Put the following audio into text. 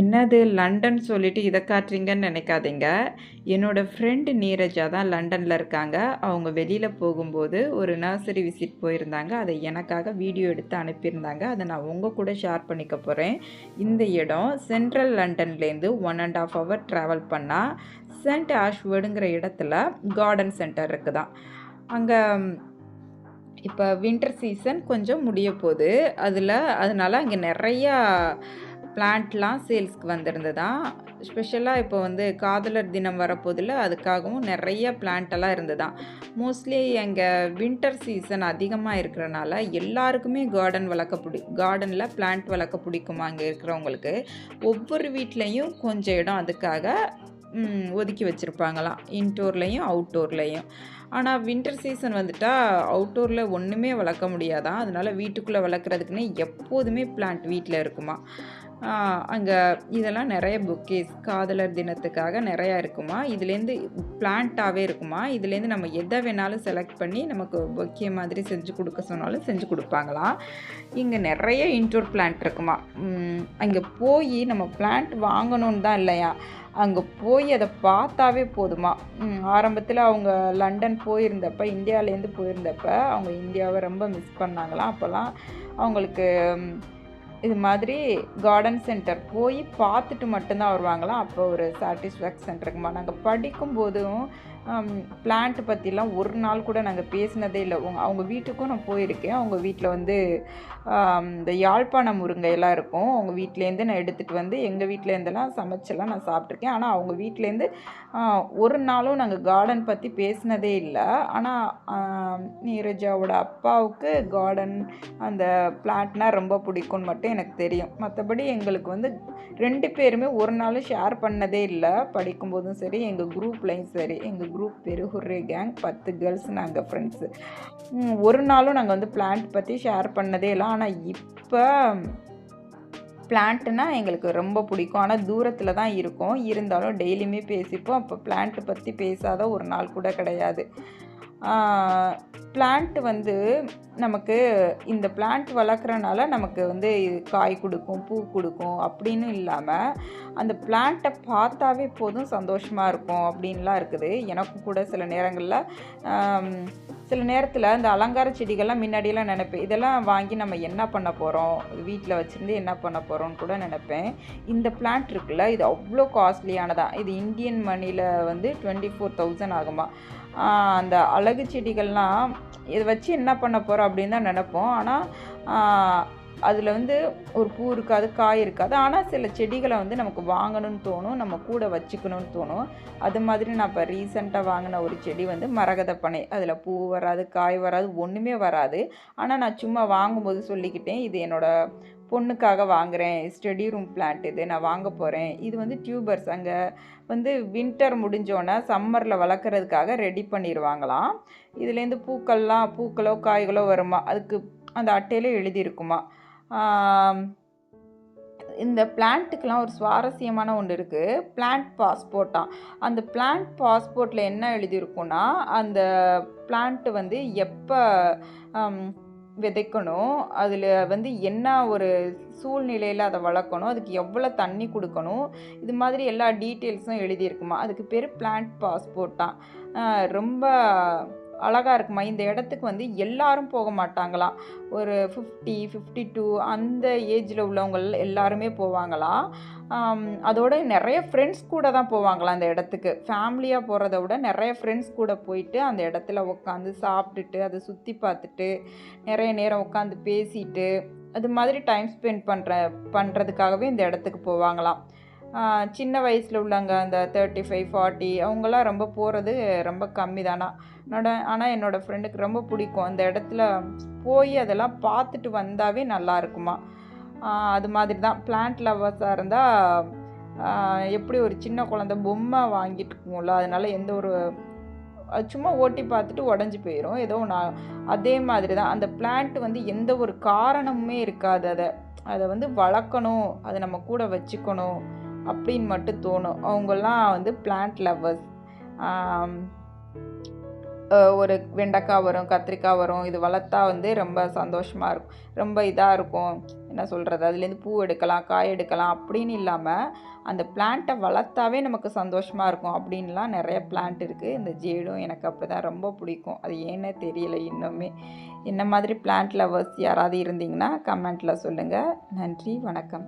என்னது லண்டன் சொல்லிட்டு இதை காட்டுறீங்கன்னு நினைக்காதீங்க. என்னோடய ஃப்ரெண்ட் நீரஜா தான் லண்டனில் இருக்காங்க. அவங்க வெளியில் போகும்போது ஒரு நர்சரி விசிட் போயிருந்தாங்க. அதை எனக்காக வீடியோ எடுத்து அனுப்பியிருந்தாங்க. அதை நான் உங்கள் கூட ஷேர் பண்ணிக்க போகிறேன் இந்த இடம் சென்ட்ரல் லண்டன்லேருந்து 1 1/2 ஹவர் ட்ராவல் பண்ணால் சென்ட் ஆஷ்வர்டுங்கிற இடத்துல கார்டன் சென்டர் இருக்குதான் அங்கே இப்போ வின்டர் சீசன் கொஞ்சம் முடிய போது. அதில் அதனால அங்கே நிறையா பிளான்ட்லாம் சேல்ஸ்க்கு வந்திருந்ததா? ஸ்பெஷலாக இப்போ வந்து காதலர் தினம் வரப்போதில் அதுக்காகவும் நிறைய பிளான்ட்டெல்லாம் இருந்ததா? மோஸ்ட்லி எங்கள் வின்டர் சீசன் அதிகமாக இருக்கிறனால, எல்லாருக்குமே கார்டன் வளர்க்க பிடி கார்டனில் பிளான்ட் வளர்க்க பிடிக்குமா அங்கே இருக்கிறவங்களுக்கு. ஒவ்வொரு வீட்லேயும் கொஞ்சம் இடம் அதுக்காக ஒதுக்கி வச்சிருப்பாங்களாம். இன்டோர்லேயும் அவுட்டோர்லேயும் ஆனால் வின்டர் சீசன் வந்துட்டால் அவுட்டோரில் ஒன்றுமே வளர்க்க முடியாதான் அதனால வீட்டுக்குள்ளே வளர்க்குறதுக்குன்னே எப்போதுமே பிளான்ட் வீட்டில் இருக்குமா? அங்கே இதெல்லாம் நிறைய புக்கேஸ் காதலர் தினத்துக்காக நிறையா இருக்குமா? இதுலேருந்து பிளான்ட்டாகவே இருக்குமா? இதுலேருந்து நம்ம எதை வேணாலும் செலக்ட் பண்ணி நமக்கு பொக்கே மாதிரி செஞ்சு கொடுக்க சொன்னாலும் செஞ்சு கொடுப்பாங்களாம் இங்கே நிறைய இன்டோர் பிளான்ட் இருக்குமா? அங்கே போய் நம்ம பிளான்ட் வாங்கணும்னு தான் இல்லையா, அங்கே போய் அதை பார்த்தாவே போதுமா? ஆரம்பத்தில் அவங்க லண்டன் போயிருந்தப்ப, இந்தியாவிலேருந்து போயிருந்தப்ப, அவங்க இந்தியாவை ரொம்ப மிஸ் பண்ணாங்களாம். அப்போல்லாம் அவங்களுக்கு இது மாதிரி கார்டன் சென்டர் போய் பார்த்துட்டு மட்டும் தான் வருவாங்களாம். அப்போ ஒரு சாட்டிஸ்ஃபேக்ஷன் இருக்குமா. நாங்க படிக்கும்போதும் பிளான்ட் பற்றிலாம் ஒரு நாள் கூட நாங்கள் பேசினதே இல்லை உங்க அவங்க வீட்டுக்கும் நான் போயிருக்கேன். அவங்க வீட்டில் வந்து இந்த யாழ்ப்பாண முருங்கையெல்லாம் இருக்கும். அவங்க வீட்டிலேருந்து நான் எடுத்துகிட்டு வந்து எங்கள் வீட்டிலேருந்தெல்லாம் சமைச்செல்லாம் நான் சாப்பிட்ருக்கேன் ஆனால் அவங்க வீட்டிலேருந்து ஒரு நாளும் நாங்கள் கார்டன் பற்றி பேசினதே இல்லை ஆனால் நீரஜாவோட அப்பாவுக்கு கார்டன் அந்த பிளான்ட்னால் ரொம்ப பிடிக்கும்னு மட்டும் எனக்கு தெரியும். மற்றபடி எங்களுக்கு வந்து ரெண்டு பேருமே ஒரு நாளும் ஷேர் பண்ணதே இல்லை படிக்கும்போதும் சரி, எங்கள் குரூப்லேயும் சரி. எங்கள் குரூப் பேரு கேங் 10 கேர்ள்ஸ் நாங்கள் ஃப்ரெண்ட்ஸு. ஒரு நாளும் நாங்கள் வந்து பிளான்ட் பற்றி ஷேர் பண்ணதே இல்லை ஆனால் இப்போ பிளான்ட்னா எங்களுக்கு ரொம்ப பிடிக்கும். ஆனால் தூரத்தில் தான் இருக்கோம். இருந்தாலும் டெய்லியுமே பேசிப்போம். அப்போ பிளான்ட் பற்றி பேசாத ஒரு நாள் கூட கிடையாது. பிளான்ட் வந்து நமக்கு இந்த பிளான்ட் வளர்க்குறனால நமக்கு வந்து காய் கொடுக்கும் பூ கொடுக்கும் அப்படின்னு இல்லாமல் அந்த பிளான்ட்டை பார்த்தாவே போதும் சந்தோஷமாக இருக்கும் அப்படின்லாம் இருக்குது. எனக்கும் கூட சில நேரங்களில் சில நேரத்தில் இந்த அலங்கார செடிகள்லாம் முன்னாடியெல்லாம் நினைப்பேன். இதெல்லாம் வாங்கி நம்ம என்ன பண்ண போகிறோம் வீட்டில் வச்சுருந்து என்ன பண்ண போகிறோம்னு கூட நினைப்பேன். இந்த பிளான்ட் இருக்குல்ல, இது அவ்வளோ காஸ்ட்லியானதான் இது இந்தியன் மணியில் வந்து டுவெண்ட்டி ஃபோர் தௌசண்ட் ஆகுமா அந்த அழகு செடிகள்லாம் இதை வச்சு என்ன பண்ண போகிறோம் அப்படின்னு தான் நினப்போம். ஆனால் அதில் வந்து ஒரு பூ இருக்காது, காய் இருக்காது. ஆனால் சில செடிகளை வந்து நமக்கு வாங்கணும்னு தோணும். நம்ம கூட வச்சுக்கணும்னு தோணும். அது மாதிரி நான் இப்போ ரீசென்ட்டா வாங்கின ஒரு செடி வந்து மரகத பனை. பூ வராது, காய் வராது, ஒன்றுமே வராது. ஆனால் நான் சும்மா வாங்கும்போது சொல்லிக்கிட்டேன். இது என்னோடய பொண்ணுக்காக வாங்குகிறேன் ஸ்டடி ரூம் பிளான்ட் இது. நான் வாங்க போகிறேன் இது வந்து டியூபர்ஸ். அங்கே வந்து வின்டர் முடிஞ்சோன்னே சம்மரில் வளர்க்குறதுக்காக ரெடி பண்ணிருவாங்களாம். இதுலேருந்து பூக்கள்லாம் பூக்களோ, காய்களோ வருமா அதுக்கு அந்த அட்டையில எழுதியிருக்குமா இந்த பிளான்ட்டுக்கெலாம் ஒரு சுவாரஸ்யமான ஒன்று இருக்குது பிளான்ட் பாஸ்போர்ட்டாக அந்த பிளான்ட் பாஸ்போர்ட்டில் என்ன எழுதியிருக்கும்னா, அந்த பிளான்ட்டு வந்து எப்போ விதைக்கணும், அதில் வந்து என்ன ஒரு சூழ்நிலையில் அதை வளர்க்கணும், அதுக்கு எவ்வளோ தண்ணி கொடுக்கணும் இது மாதிரி எல்லா டீட்டெயில்ஸும் எழுதியிருக்குமா. அதுக்கு பேர் பிளான்ட் பாஸ்போர்ட்டாக ரொம்ப அழகாக இருக்குமா. இந்த இடத்துக்கு வந்து எல்லாரும் போக மாட்டாங்களாம். ஒரு 50, 52 அந்த ஏஜில் உள்ளவங்க எல்லாருமே போவாங்களாம். அதோட நிறைய ஃப்ரெண்ட்ஸ் கூட தான் போவாங்களாம் அந்த இடத்துக்கு. ஃபேமிலியாக போகிறத விட நிறைய ஃப்ரெண்ட்ஸ் கூட போயிட்டு, அந்த இடத்துல உட்காந்து சாப்பிட்டுட்டு, அதை சுற்றி பார்த்துட்டு, நிறைய நேரம் உட்காந்து பேசிட்டு, அது மாதிரி டைம் ஸ்பெண்ட் பண்ணுற பண்ணுறதுக்காகவே இந்த இடத்துக்கு போவாங்களாம். சின்ன வயசில் உள்ளவங்க அந்த தேர்ட்டி ஃபைவ் ஃபார்ட்டி அவங்களாம் ரொம்ப போகிறது ரொம்ப கம்மி தானா. என்னோட ஆனால் என்னோடய ஃப்ரெண்டுக்கு ரொம்ப பிடிக்கும். அந்த இடத்துல போய் அதெல்லாம் பார்த்துட்டு வந்தாவே நல்லா இருக்குமா? அது மாதிரி தான். பிளான்ட் லவ்வர்ஸா இருந்தால் எப்படி ஒரு சின்ன குழந்தை பொம்மை வாங்கிட்டு அதனால் அதனால எந்த ஒரு சும்மா ஓட்டி பார்த்துட்டு உடஞ்சி போயிடும் ஏதோ நான் அதே மாதிரி தான். அந்த பிளான்ட் வந்து எந்த ஒரு காரணமுமே இருக்காது. அதை அதை வந்து வளர்க்கணும், அதை நம்ம கூட வச்சுக்கணும். அப்படின்னு மட்டும் தோணும். அவங்கெல்லாம் வந்து பிளான்ட் லவ்வர்ஸ். ஒரு வெண்டைக்காய் வரும் கத்திரிக்காய் வரும் இது வளர்த்தா வந்து ரொம்ப சந்தோஷமாக இருக்கும். ரொம்ப இதாக இருக்கும். என்ன சொல்கிறது அதுலேருந்து பூ எடுக்கலாம் காய் எடுக்கலாம் அப்படின்னு இல்லாமல் அந்த பிளான்ட்டை வளர்த்தாவே நமக்கு சந்தோஷமாக இருக்கும் அப்படின்லாம் நிறைய பிளான்ட் இருக்குது இந்த ஜேடும் எனக்கு அப்படி தான் ரொம்ப பிடிக்கும். அது ஏன்னே தெரியல இன்னுமே. என்ன மாதிரி பிளான்ட் லவர்ஸ் யாராவது இருந்தீங்கன்னா கமெண்ட்டில் சொல்லுங்கள் நன்றி வணக்கம்.